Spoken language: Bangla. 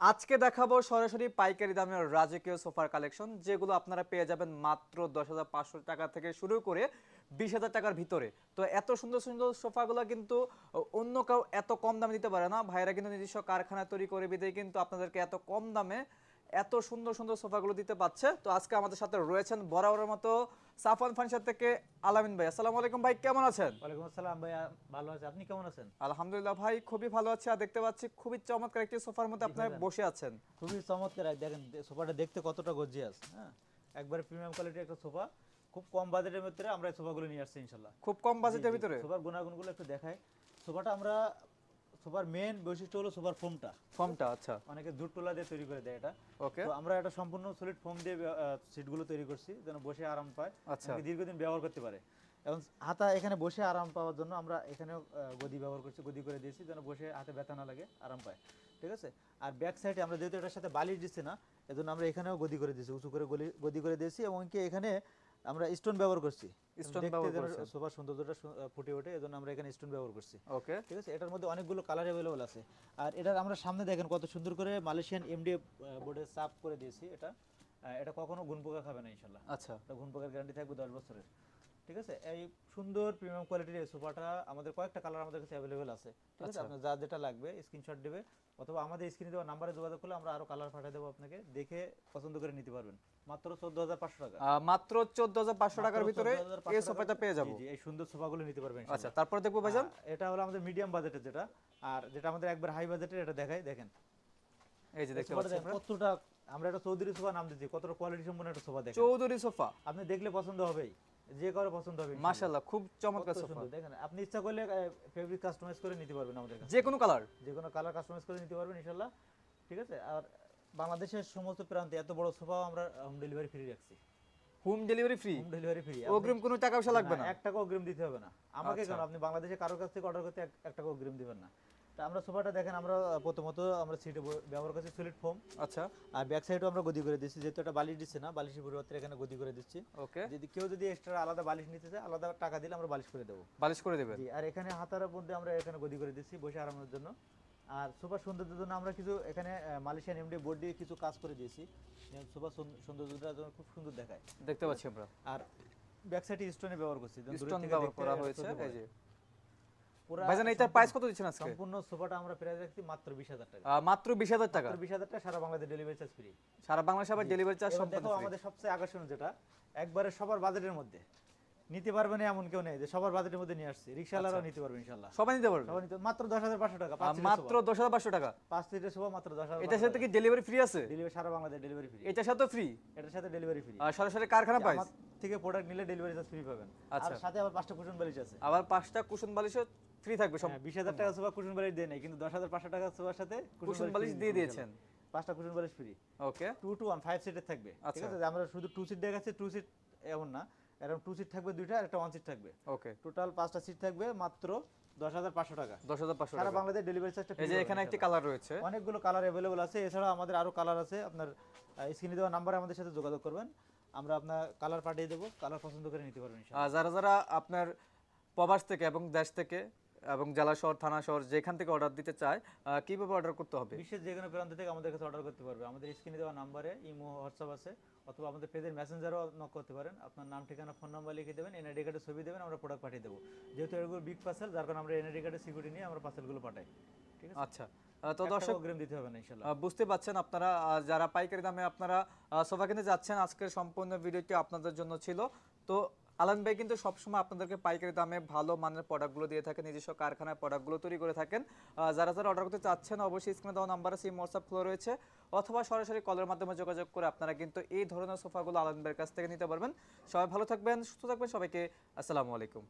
আজকে দেখাবো সরাসরি পাইকারি দামের রাজকীয় সোফার কালেকশন, যেগুলো আপনারা পেয়ে যাবেন মাত্র দশ হাজার পাঁচশো টাকা থেকে শুরু করে বিশ হাজার টাকার ভিতরে। তো এত সুন্দর সুন্দর সোফাগুলো কিন্তু অন্য কেউ এত কম দামে দিতে পারে না। ভাইরা কিন্তু নিজস্ব কারখানা তৈরি করে বিদে কিন্তু আপনাদেরকে এত কম দামে এত সুন্দর সুন্দর সোফাগুলো দিতে পারছে। তো আজকে আমাদের সাথে রয়েছেন বরাবরের মতো সাফান ফার্নিচার থেকে আলামিন ভাই। আসসালামু আলাইকুম ভাই কেমন আছেন? ওয়ালাইকুম আসসালাম ভাইয়া ভালো আছে। আপনি কেমন আছেন? আলহামদুলিল্লাহ ভাই খুবই ভালো আছে। আর দেখতে পাচ্ছি খুবই চমৎকার একটি সোফার মধ্যে আপনারা বসে আছেন। খুবই চমৎকার। দেখেন সোফাটা দেখতে কতটা গর্জিয়াস হ্যাঁ? একবারে প্রিমিয়াম কোয়ালিটির একটা সোফা। খুব কম বাজেটের ভিতরে আমরা এই সোফাগুলো নিয়ে আসছি ইনশাল্লাহ খুব কম বাজেটের ভিতরে? সোফার গুণাগুণগুলো একটু দেখাই। সোফাটা আমরা সোফার মেন বৈশিষ্ট্য হলো সোফার ফোমটা। ফর্মটা আচ্ছা। অনেকে জুট টোলা দিয়ে তৈরি করে দেয় এটা। ওকে। তো আমরা এটা সম্পূর্ণ সলিড ফোম দিয়ে সিটগুলো তৈরি করছি যেন বসে আরাম পায়। আচ্ছা। দীর্ঘদিন ব্যবহার করতে পারে। এবং হাতা এখানে বসে আরাম পাওয়ার জন্য আমরা এখানেও গদি ব্যবহার করছি গদি করে দিয়েছি যেন বসে হাতে ব্যথা না লাগে আরাম পায়। ঠিক আছে? আর ব্যাক সাইডে আমরা যেহেতু এটার সাথে বালিশ দিচ্ছি না এজন্য আমরা এখানেও গদি করে দিয়েছি উঁচু করে গলি গদি করে দিয়েছি এবং কি এখানে আমরা স্টোন ব্যবহার করছি। ব্যবহার। সৌন্দর্যটা ফুটে ওঠে এজন্য আমরা এখানে স্টোন ব্যবহার করছি। ওকে ঠিক আছে? এটার মধ্যে অনেকগুলো কালার আছে। আর এটার আমরা সামনে দেখেন কত সুন্দর করে মালয়েশিয়ান বোর্ডে করে দিয়েছি এটা। এটা কখনো গুণ পোকা খাবে না আচ্ছা। এটা গুণ পোকার গ্যারান্টি থাকবে দশ বছরের। ঠিক আছে? এই সুন্দর প্রিমিয়াম কোয়ালিটির এই সোফাটা আমাদের কয়েকটা কালার আমাদের কাছে অ্যাভেলেবেল আছে। ঠিক আছে? আচ্ছা। আপনার যা যেটা লাগবে স্ক্রিনশট দেবে অথবা আমাদের স্ক্রিনে দেওয়া নাম্বারে যোগাযোগ করলে আমরা আরও কালার পাঠিয়ে দেবো আপনাকে দেখে পছন্দ করে নিতে পারবেন। মাত্র চোদ্দ হাজার পাঁচশো টাকা। মাত্র চোদ্দ হাজার পাঁচশো টাকার ভিতরে এই সোফাটা পেয়ে যাব। জি, এই সুন্দর সোফাগুলো নিতে পারবেন আচ্ছা। তারপর দেখব ভাইজান? এটা হলো আমাদের মিডিয়াম বাজেটের যেটা। আর যেটা আমাদের একবার হাই বাজেটের এটা দেখাই দেখেন। এই যে দেখতে পাচ্ছেন কতটা আমরা একটা চৌধুরী সোফা নাম দিচ্ছি কতটা কোয়ালিটি সম্পন্ন একটা সোফা দেখেন। চৌধুরী সোফা আপনি দেখলে পছন্দ হবেই। যে কারও পছন্দ হবে। মাশাআল্লাহ খুব চমৎকার সোফা দেখেন আপনি ইচ্ছা করলে ফেব্রিক কাস্টমাইজ করে নিতে পারবেন আমাদের কাছে। যে কোনো কালার যে কোনো কালার কাস্টমাইজ করে নিতে পারবেন ইনশাল্লাহ ঠিক আছে? আর বাংলাদেশের সমস্ত প্রান্তে এত বড় সোফাও আমরা হোম ডেলিভারি ফ্রি রাখছি। Home delivery free home delivery free অগ্রিম কোনো টাকা পয়সা লাগবে না এক টাকা অগ্রিম দিতে হবে না। আমাকে আচ্ছা। কেন? আপনি বাংলাদেশে কারোর কাছ থেকে অর্ডার করতে এক- টাকা অগ্রিম দিবেন না। আমরা সোফাটা দেখেন আমরা প্রথমত আমরা সিটে ব্যবহার করছি সলিড ফোম আচ্ছা। আর ব্যাক সাইডও আমরা গদি করে দিচ্ছি যেহেতু একটা বালিশ দিচ্ছি না বালিশের পরিবর্তে এখানে গদি করে দিচ্ছি। ওকে। যদি কেউ যদি এক্সট্রা আলাদা বালিশ নিতে চায় আলাদা টাকা দিলে আমরা বালিশ করে দেবো। বালিশ করে দেবেন? জি আর এখানে হাতার মধ্যে আমরা এখানে গদি করে দিচ্ছি বসে আরামের জন্য। আর সুপার সৌন্দর্যের জন্য আমরা কিছু এখানে মালয়েশিয়ান এমডি বোর্ড দিয়ে কিছু কাজ করে দিয়েছি। সুপার সৌন্দর্যটা যেন খুব সুন্দর দেখায়। দেখতে পাচ্ছি আমরা। আর ব্যাক সাইডে স্টোনে ব্যবহার করছি স্টোন ব্যবহার করা হয়েছে এই যে। ভাইজান এটার প্রাইস কত দিচ্ছেন আজকে? সম্পূর্ণ সোফাটা আমরা প্রাইস রাখছি মাত্র বিশ হাজার টাকা। মাত্র বিশ হাজার টাকা? মাত্র বিশ হাজার টাকা সারা বাংলাদেশ ডেলিভারি চার্জ ফ্রি সারা বাংলাদেশে আবার ডেলিভারি চার্জ সম্পূর্ণ দেখো আমাদের সবচেয়ে আকর্ষণীয় যেটা একবারে সবার বাজেটের মধ্যে। নিতে পারবে এমন কেউ নেই যে সবার বাজেটের মধ্যে নিয়ে আসছি। রিক্সাওয়ালারাও নিতে পারবে ইনশাল্লাহ সবাই নিতে পারবে? সবাই নিতে মাত্র দশ হাজার পাঁচশো টাকা মাত্র দশ হাজার পাঁচশো টাকা? পাঁচ লিটার সোফা মাত্র দশ হাজার এটার সাথে কি ডেলিভারি ফ্রি আছে? ডেলিভারি সারা বাংলাদেশ ডেলিভারি ফ্রি এটার সাথে ফ্রি এটার সাথে ডেলিভারি ফ্রি আর সরাসরি কারখানা থেকে প্রোডাক্ট নিলে ডেলিভারি চার্জ ফ্রি পাবেন। আর আচ্ছা। সাথে আবার পাঁচটা কুশন বালিশ আছে। আবার পাঁচটা কুশন বালিশও ফ্রি থাকবে সব হ্যাঁ, বিশ হাজার টাকা সোফা কুশন বালিশ দিয়ে নেই কিন্তু দশ হাজার পাঁচশো টাকা সোফার সাথে কুশন বালিশ দিয়ে দিয়েছেন। পাঁচটা কুশন বালিশ free okay two two one five সিটের থাকবে ঠিক আচ্ছা। আছে? আমরা শুধু টু সিট দেখাচ্ছি টু সিট এমন না। এরকম টু সিট থাকবে দুইটা আর একটা ওয়ান সিট থাকবে। ওকে টোটাল পাঁচটা সিট থাকবে মাত্র দশ হাজার পাঁচশো টাকা। দশ হাজার পাঁচশো সারা বাংলাদেশ ডেলিভারি চার্জটা এই যে এখানে একটি কালার রয়েছে। অনেকগুলো কালার অ্যাভেলেবল আছে। এছাড়া আমাদের আরও কালার আছে। আপনার স্ক্রিনে দেওয়া নাম্বারে আমাদের সাথে যোগাযোগ করবেন। আমরা আপনার কালার পাঠিয়ে দেবো। কালার পছন্দ করে নিতে পারবেন যারা যারা আপনার প্রবাস থেকে এবং দেশ থেকে এবং জেলা শহর থানা শহর যেখান থেকে অর্ডার দিতে চায় কীভাবে অর্ডার করতে হবে? বিশ্বের যে কোনো প্রান্ত থেকে আমাদের কাছে অর্ডার করতে পারবে। আমাদের স্ক্রিনে দেওয়া নাম্বারে ইমো হোয়াটসঅ্যাপ আছে অথবা আমাদের পেজের মেসেঞ্জারও নক করতে পারেন। আপনার নাম ঠিকানা ফোন নাম্বার লিখে দেবেন এনআইডি কার্ডের ছবি দেবেন আমরা প্রোডাক্ট পাঠিয়ে দেবো। যেহেতু এগুলো বিগ পার্সেল যার কারণে আমরা এনআইডি কার্ডের সিকিউরিটি নিয়ে আমরা পার্সেলগুলো পাঠাই। ঠিক আছে? আচ্ছা তো দর্শক দিতে হবে না ইনশাল্লাহ আহ, বুঝতে পাচ্ছেন আপনারা যারা পাইকারি দামে আপনারা সোফা কিনতে যাচ্ছেন আজকের সম্পূর্ণ ভিডিওটি আপনাদের জন্য ছিল। তো আলান ভাই কিন্তু সবসময় আপনাদেরকে পাইকারি দামে ভালো মানের প্রোডাক্টগুলো দিয়ে থাকেন, নিজস্ব কারখানায় প্রোডাক্টগুলো তৈরি করে থাকেন। যারা যারা অর্ডার করতে চাচ্ছেন, অবশ্যই স্ক্রিনে দেওয়া নাম্বারে সিম হোয়াটসঅ্যাপ খোলা রয়েছে, অথবা সরাসরি কলের মাধ্যমে যোগাযোগ করে আপনারা কিন্তু এই ধরনের সোফাগুলো আলান ভাইয়ের কাছ থেকে নিতে পারবেন। সবাই ভালো থাকবেন, সুস্থ থাকবেন, সবাইকে আসসালামু আলাইকুম।